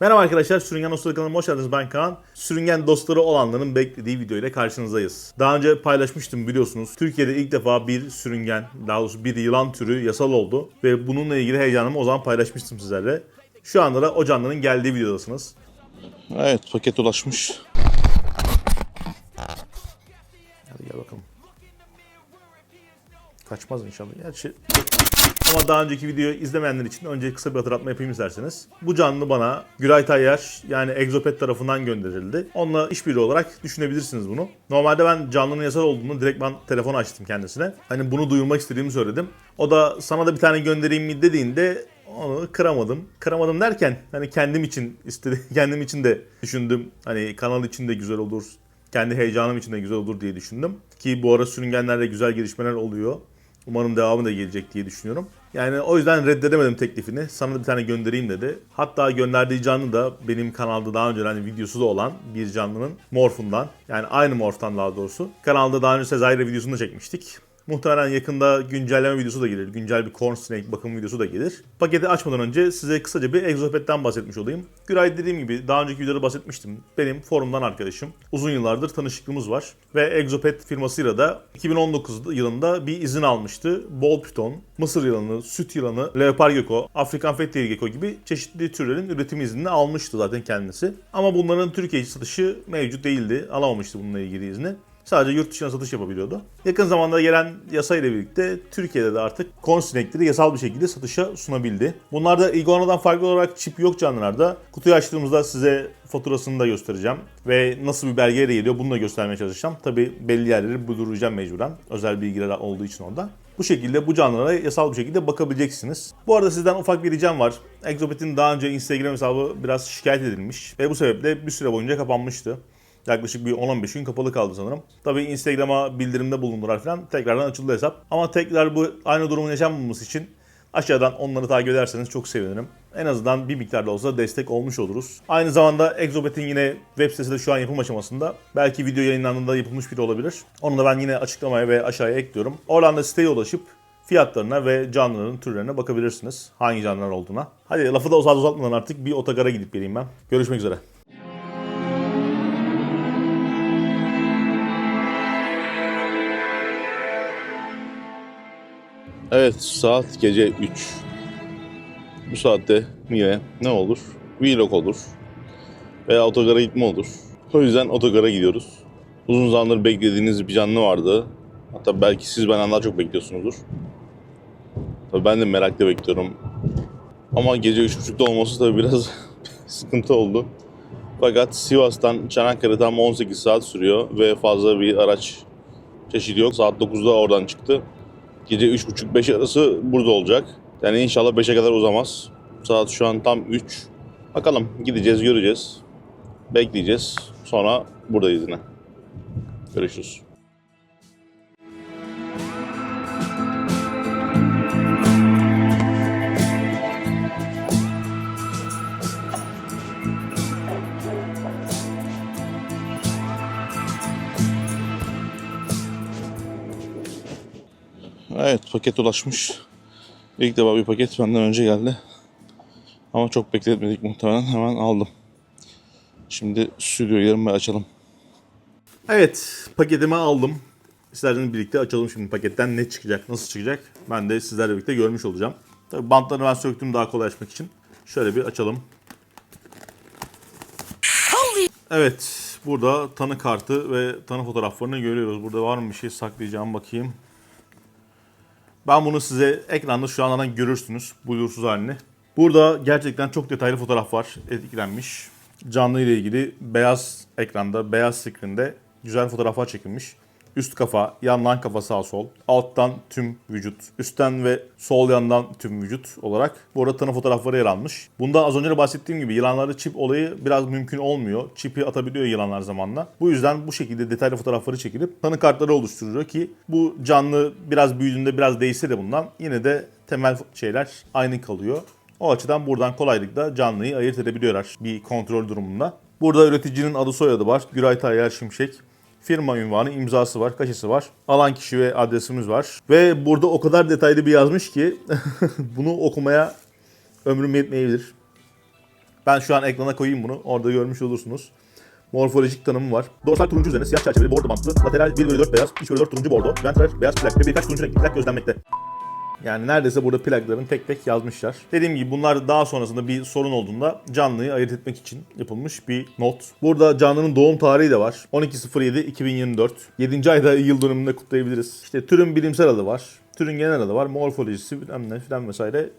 Merhaba arkadaşlar, Sürüngen Dostları kanalıma hoş geldiniz. Ben Kaan. Sürüngen dostları olanların beklediği video ile karşınızdayız. Daha önce paylaşmıştım biliyorsunuz. Türkiye'de ilk defa bir sürüngen, daha doğrusu bir yılan türü yasal oldu. Ve bununla ilgili heyecanımı o zaman paylaşmıştım sizlerle. Şu anda da o canlının geldiği videodasınız. Evet paket ulaşmış. Hadi gel bakalım. Kaçmaz inşallah. Gerçi ama daha önceki videoyu izlemeyenler için önce kısa bir hatırlatma yapayım isterseniz. Bu canlı bana Güray Tayyar yani Exopet tarafından gönderildi. Onunla işbirliği olarak düşünebilirsiniz bunu. Normalde ben canlının yasal olduğunu direkt ben telefonu açtım kendisine. Hani bunu duyurmak istediğimi söyledim. O da sana da bir tane göndereyim mi dediğinde onu kıramadım. Kıramadım derken hani kendim için istedi kendim için de düşündüm. Hani kanal için de güzel olur. Kendi heyecanım için de güzel olur diye düşündüm. Ki bu ara sürüngenlerle güzel gelişmeler oluyor. Umarım devamı da gelecek diye düşünüyorum. Yani o yüzden reddedemedim teklifini. Sana bir tane göndereyim dedi. Hatta gönderdiği canlı da benim kanalda daha önce hani videosu da olan bir canlının morfundan. Yani aynı morftan daha doğrusu. Kanalda daha önce Sezai'yle videosunu da çekmiştik. Muhtemelen yakında güncelleme videosu da gelir. Güncel bir Corn Snake bakım videosu da gelir. Paketi açmadan önce size kısaca bir Exopet'ten bahsetmiş olayım. Güray dediğim gibi daha önceki videoda bahsetmiştim. Benim forumdan arkadaşım. Uzun yıllardır tanışıklığımız var. Ve Exopet firmasıyla da 2019 yılında bir izin almıştı. Bol piton, mısır yılanı, süt yılanı, leopar gecko, Afrikan fethiye gecko gibi çeşitli türlerin üretim iznini almıştı zaten kendisi. Ama bunların Türkiye satışı mevcut değildi. Alamamıştı bununla ilgili izni. Sadece yurt dışına satış yapabiliyordu. Yakın zamanda gelen yasa ile birlikte Türkiye'de de artık kon sinekleri yasal bir şekilde satışa sunabildi. Bunlarda iguanadan farklı olarak çip yok canlılarda. Kutuyu açtığımızda size faturasını da göstereceğim. Ve nasıl bir belgeyle geliyor bunu da göstermeye çalışacağım. Tabi belli yerleri bulduracağım mecburen. Özel bilgiler olduğu için orada. Bu şekilde bu canlılara yasal bir şekilde bakabileceksiniz. Bu arada sizden ufak bir ricam var. Exopet'in daha önce Instagram hesabı biraz şikayet edilmiş. Ve bu sebeple bir süre boyunca kapanmıştı. Yaklaşık bir 10-15 gün kapalı kaldı sanırım. Tabii Instagram'a bildirimde bulundular falan. Tekrardan açıldı hesap. Ama tekrar bu aynı durumun yaşanmaması için aşağıdan onları takip ederseniz çok sevinirim. En azından bir miktarda olsa destek olmuş oluruz. Aynı zamanda Exobet'in yine web sitesi de şu an yapım aşamasında. Belki video yayınlandığında yapılmış biri olabilir. Onu da ben yine açıklamaya ve aşağıya ekliyorum. Oradan da siteye ulaşıp fiyatlarına ve canlıların türlerine bakabilirsiniz. Hangi canlılar olduğuna. Hadi lafı da uzat uzatmadan artık bir otogara gidip geleyim ben. Görüşmek üzere. Evet saat gece 3. Bu saatte yine ne olur? Vlog olur. Veya otogara gitme olur. O yüzden otogara gidiyoruz. Uzun zamandır beklediğiniz bir canlı vardı. Hatta belki siz benden daha çok bekliyorsunuzdur. Tabii ben de merakla bekliyorum. Ama gece 3.30'da olması tabii biraz sıkıntı oldu. Fakat Sivas'tan Çanakkale tam 18 saat sürüyor ve fazla bir araç çeşidi yok. Saat 9'da oradan çıktı. Gece 3.30-5 arası burada olacak. Yani inşallah 5'e kadar uzamaz. Saat şu an tam 3. Bakalım gideceğiz göreceğiz. Bekleyeceğiz. Sonra buradayız yine. Görüşürüz. Evet paket ulaşmış. İlk defa bir paket benden önce geldi. Ama çok bekletmedik muhtemelen hemen aldım. Şimdi gidelim ve açalım. Evet, paketimi aldım. Sizlerle birlikte açalım şimdi paketten ne çıkacak, nasıl çıkacak. Ben de sizlerle birlikte görmüş olacağım. Tabii bantlarını ben söktüm daha kolay açmak için. Şöyle bir açalım. Evet, burada tanı kartı ve tanı fotoğraflarını görüyoruz. Burada var mı bir şey saklayacağım bakayım. Ben bunu size ekranda şu an hemen görürsünüz buyursuz halini. Burada gerçekten çok detaylı fotoğraf var etkilenmiş. Canlı ile ilgili beyaz ekranda, beyaz screen'de güzel fotoğraflar çekilmiş. Üst kafa, yandan kafa sağ sol, alttan tüm vücut, üstten ve sol yandan tüm vücut olarak bu arada tanı fotoğrafları yer almış. Bundan az önce de bahsettiğim gibi yılanlarda çip olayı biraz mümkün olmuyor. Çipi atabiliyor yılanlar zamanla. Bu yüzden bu şekilde detaylı fotoğrafları çekilip tanı kartları oluşturuyor ki bu canlı biraz büyüdüğünde biraz değişse de bundan yine de temel şeyler aynı kalıyor. O açıdan buradan kolaylıkla canlıyı ayırt edebiliyorlar bir kontrol durumunda. Burada üreticinin adı soyadı var. Güray Tayyar Şimşek. Firma ünvanı, imzası var, kaşesi var. Alan kişi ve adresimiz var. Ve burada o kadar detaylı bir yazmış ki bunu okumaya ömrüm yetmeyebilir. Ben şu an ekrana koyayım bunu. Orada görmüş olursunuz. Morfolojik tanımı var. Dorsal turuncu üzerine siyah çerçeveli bordo bantlı, lateral 1 bölü 4 beyaz, 3 bölü 4 turuncu bordo, ventral beyaz plak ve birkaç turuncu renkli plak gözlenmekte. Yani neredeyse burada plakların tek tek yazmışlar. Dediğim gibi bunlar daha sonrasında bir sorun olduğunda canlıyı ayırt etmek için yapılmış bir not. Burada canlının doğum tarihi de var. 12.07.2024. 7. ayda yıl dönümünde kutlayabiliriz. İşte türün bilimsel adı var. Türün genel adı var. Morfolojisi bilmem ne filan vesaire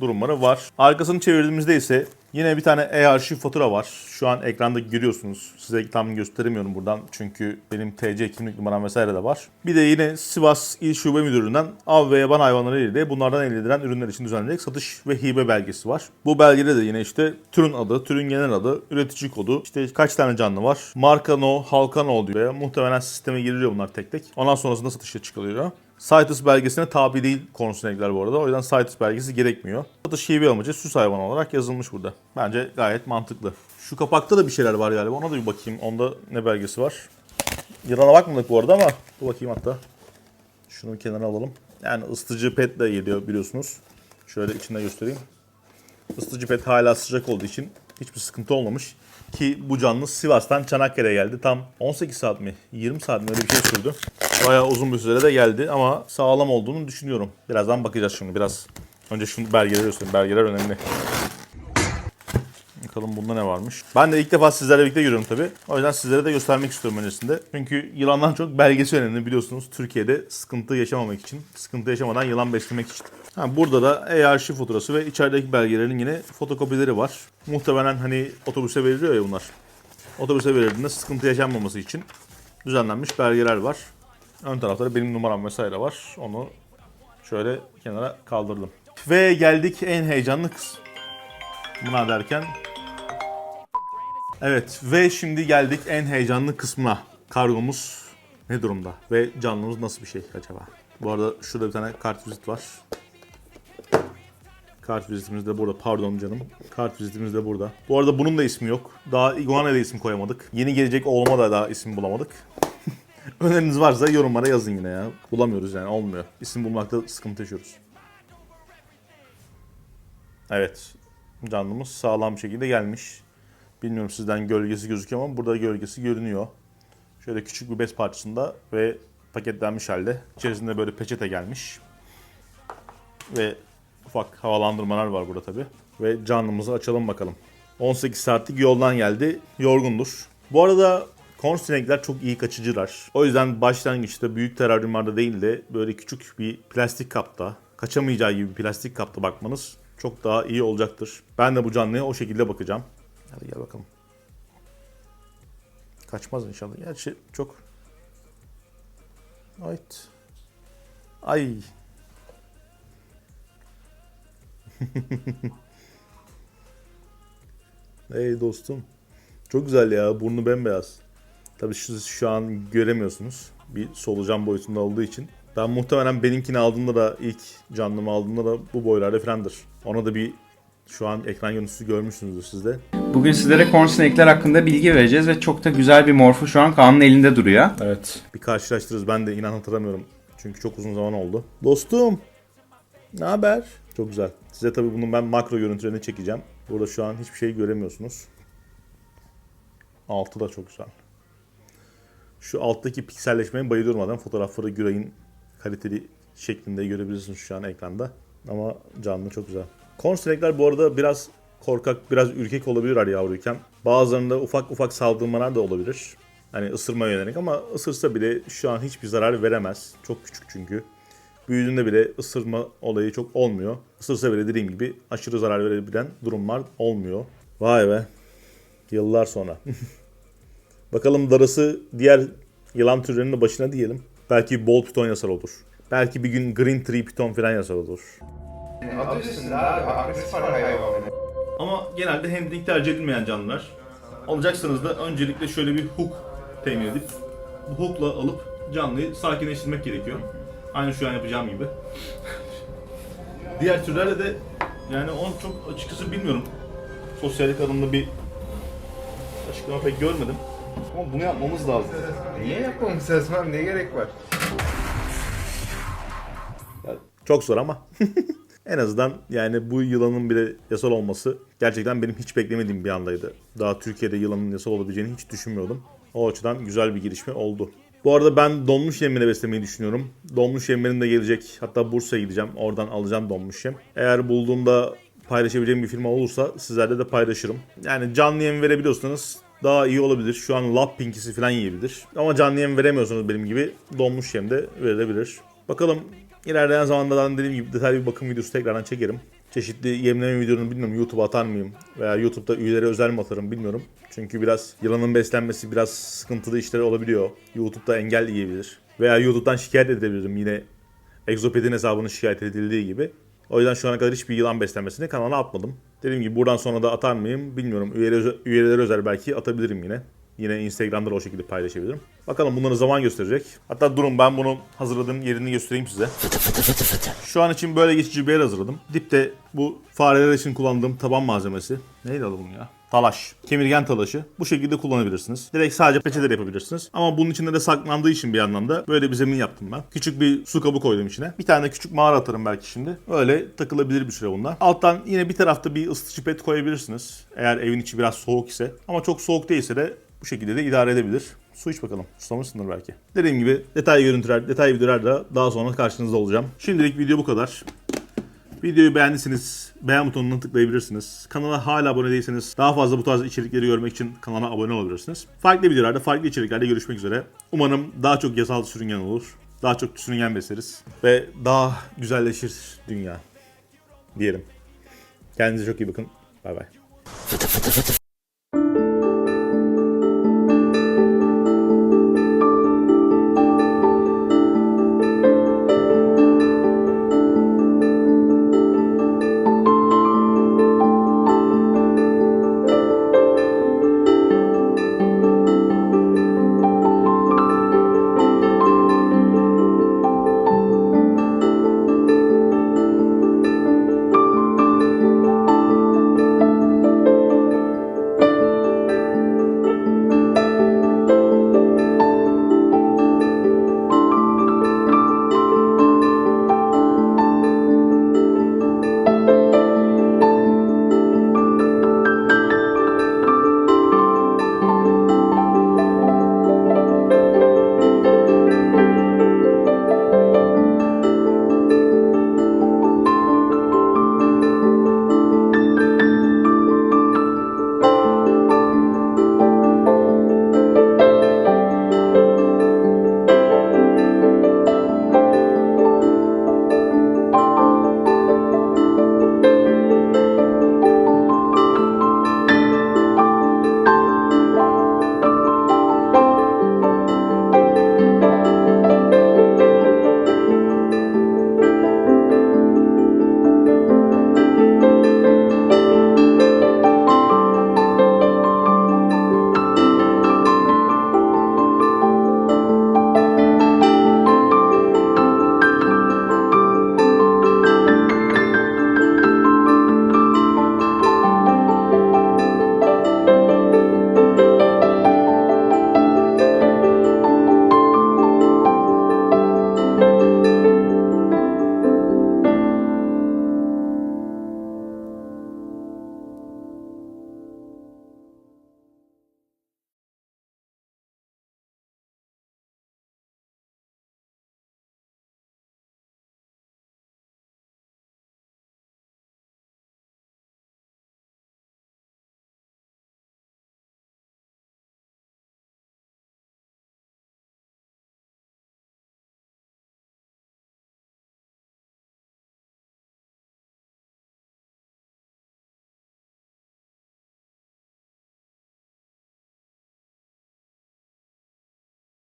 durumları var. Arkasını çevirdiğimizde ise yine bir tane e-arşiv fatura var. Şu an ekranda görüyorsunuz. Size tam gösteremiyorum buradan çünkü benim TC kimlik numaram vesaire de var. Bir de yine Sivas İl Şube Müdürlüğü'nden av ve yaban hayvanları ile bunlardan elde edilen ürünler için düzenlenecek satış ve hibe belgesi var. Bu belgede de yine işte türün adı, türün genel adı, üretici kodu, işte kaç tane canlı var, marka no, halka no diyor. Muhtemelen sisteme giriliyor bunlar tek tek. Ondan sonrasında satışa çıkılıyor. CITES belgesine tabi değil kornsinekler bu arada. O yüzden CITES belgesi gerekmiyor. Satış hibe amacı süs hayvanı olarak yazılmış burada. Bence gayet mantıklı. Şu kapakta da bir şeyler var galiba. Ona da bir bakayım. Onda ne belgesi var? Yılana bakmadık bu arada ama dur bakayım hatta. Şunu bir kenara alalım. Yani ısıtıcı pet de geliyor biliyorsunuz. Şöyle içinde göstereyim. Isıtıcı pet hala sıcak olduğu için hiçbir sıkıntı olmamış. Ki bu canlı Sivas'tan Çanakkale'ye geldi. Tam 18 saat mi 20 saat mi öyle bir şey sürdü. Bayağı uzun bir sürede geldi ama sağlam olduğunu düşünüyorum. Birazdan bakacağız şimdi biraz. Önce şunu belgeleri göstereyim. Belgeler önemli. Bakalım bunda ne varmış. Ben de ilk defa sizlerle birlikte yürüyorum tabii. O yüzden sizlere de göstermek istiyorum öncesinde. Çünkü yılandan çok belgesi önemli biliyorsunuz. Türkiye'de sıkıntı yaşamamak için, sıkıntı yaşamadan yılan beslemek için. Ha, burada da e-arşiv faturası ve içerideki belgelerin yine fotokopileri var. Muhtemelen hani otobüse veriliyor ya bunlar. Otobüse verildiğinde sıkıntı yaşanmaması için düzenlenmiş belgeler var. Ön tarafta da benim numaram vesaire var. Onu şöyle kenara kaldırdım. Ve geldik en heyecanlı kısmı. Buna derken Evet ve şimdi geldik en heyecanlı kısmına. Kargomuz ne durumda ve canlımız nasıl bir şey acaba? Bu arada şurada bir tane kart vizit var. Kart vizitimiz de burada. Pardon canım. Kart vizitimiz de burada. Bu arada bunun da ismi yok. Daha Iguana'ya da isim koyamadık. Yeni gelecek oğluma da daha isim bulamadık. Öneriniz varsa yorumlara yazın yine ya. Bulamıyoruz yani olmuyor. İsim bulmakta sıkıntı yaşıyoruz. Evet. Canlımız sağlam şekilde gelmiş. Bilmiyorum sizden gölgesi gözüküyor ama burada gölgesi görünüyor. Şöyle küçük bir bez parçasında ve paketlenmiş halde. İçerisinde böyle peçete gelmiş. Ve ufak havalandırmalar var burada tabi. Ve canlımızı açalım bakalım. 18 saatlik yoldan geldi. Yorgundur. Bu arada kornsinekler çok iyi kaçıcılar. O yüzden başlangıçta büyük teraryumlarda değil de böyle küçük bir plastik kapta, kaçamayacağı gibi bir plastik kapta bakmanız çok daha iyi olacaktır. Ben de bu canlıya o şekilde bakacağım. Hadi gel bakalım. Kaçmaz inşallah. Gerçi çok... Ayt. Ay. hey dostum. Çok güzel ya. Burnu bembeyaz. Tabii siz şu an göremiyorsunuz. Bir solucan boyutunda olduğu için. Ben muhtemelen benimkini aldığımda da ilk canlımı aldığımda da bu boylarda falandır. Ona da bir şu an ekran görüntüsü görmüşsünüzdür siz de. Bugün sizlere kornsinekler hakkında bilgi vereceğiz ve çok da güzel bir morfu şu an Kaan'ın elinde duruyor. Evet. Bir karşılaştırırız. Ben de inan hatırlamıyorum. Çünkü çok uzun zaman oldu. Dostum. Ne haber? Çok güzel. Size tabii bunun ben makro görüntülerini çekeceğim. Burada şu an hiçbir şey göremiyorsunuz. Altı da çok güzel. Şu alttaki pikselleşmeye bayılıyorum adam. Fotoğrafları Güray'ın kaliteli şeklinde görebilirsiniz şu an ekranda. Ama canlı çok güzel. Kornsinekler bu arada biraz korkak, biraz ürkek olabilirler yavruyken. Bazılarında ufak ufak saldırmalar da olabilir. Hani ısırma yönelik ama ısırsa bile şu an hiçbir zarar veremez. Çok küçük çünkü. Büyüdüğünde bile ısırma olayı çok olmuyor. Isırsa bile dediğim gibi aşırı zarar verebilen durumlar olmuyor. Vay be. Yıllar sonra. Bakalım darısı diğer yılan türlerinin başına diyelim. Belki bol piton yasar olur. Belki bir gün green tree piton falan yasar olur. Adı üstünde abi agresif hayvan. Ama genelde handling tercih edilmeyen canlılar. Alacaksınız da öncelikle şöyle bir hook temin edip bu hookla alıp canlıyı sakinleştirmek gerekiyor. Aynı şu an yapacağım gibi. Diğer türlerde de yani onu çok açıkçası bilmiyorum. Sosyallik alanında bir açıklama pek görmedim. Ama bunu yapmamız lazım. Niye yapmamız lazım abi? Ne gerek var? Ya, çok zor ama. En azından yani bu yılanın bile yasal olması gerçekten benim hiç beklemediğim bir andaydı. Daha Türkiye'de yılanın yasal olabileceğini hiç düşünmüyordum. O açıdan güzel bir gelişme oldu. Bu arada ben donmuş yemine beslemeyi düşünüyorum. Donmuş yemlerim de gelecek. Hatta Bursa'ya gideceğim. Oradan alacağım donmuş yem. Eğer bulduğumda paylaşabileceğim bir firma olursa sizlerle de paylaşırım. Yani canlı yem verebiliyorsanız daha iyi olabilir. Şu an lab pinkisi falan yiyebilir. Ama canlı yem veremiyorsanız benim gibi donmuş yem de verilebilir. Bakalım ilerleyen zamanlarda dediğim gibi detaylı bir bakım videosu tekrardan çekerim. Çeşitli yemleme videolarını bilmiyorum YouTube'a atar mıyım veya YouTube'da üyelere özel mi atarım bilmiyorum. Çünkü biraz yılanın beslenmesi biraz sıkıntılı işler olabiliyor. YouTube'da engel yiyebilir. Veya YouTube'dan şikayet edebilirim yine Exoped'in hesabının şikayet edildiği gibi. O yüzden şu ana kadar hiçbir yılan beslenmesini kanala atmadım. Dediğim gibi buradan sonra da atar mıyım bilmiyorum. Üyeler, üyelere özel belki atabilirim yine. Yine Instagram'da da o şekilde paylaşabilirim. Bakalım bunları zaman gösterecek. Hatta durun ben bunu hazırladığım yerini göstereyim size. Şu an için böyle geçici bir yer hazırladım. Dipte bu fareler için kullandığım taban malzemesi. Neydi adı bunun ya? Talaş. Kemirgen talaşı. Bu şekilde kullanabilirsiniz. Direkt sadece peçeleri yapabilirsiniz. Ama bunun içinde de saklandığı için bir yandan da böyle bir zemin yaptım ben. Küçük bir su kabı koydum içine. Bir tane küçük mağara atarım belki şimdi. Öyle takılabilir bir süre bunlar. Alttan yine bir tarafta bir ısıtıcı pet koyabilirsiniz. Eğer evin içi biraz soğuk ise. Ama çok soğuk değilse de bu şekilde de idare edebilir. Su iç bakalım. Susamışsındır belki. Dediğim gibi detay görüntüler, detay videolar da daha sonra karşınızda olacağım. Şimdilik video bu kadar. Videoyu beğendiyseniz beğen butonuna tıklayabilirsiniz. Kanala hala abone değilseniz daha fazla bu tarz içerikleri görmek için kanala abone olabilirsiniz. Farklı videolarda, farklı içeriklerde görüşmek üzere. Umarım daha çok yasal sürüngen olur. Daha çok sürüngen besleriz. Ve daha güzelleşir dünya. Diyelim. Kendinize çok iyi bakın. Bay bay.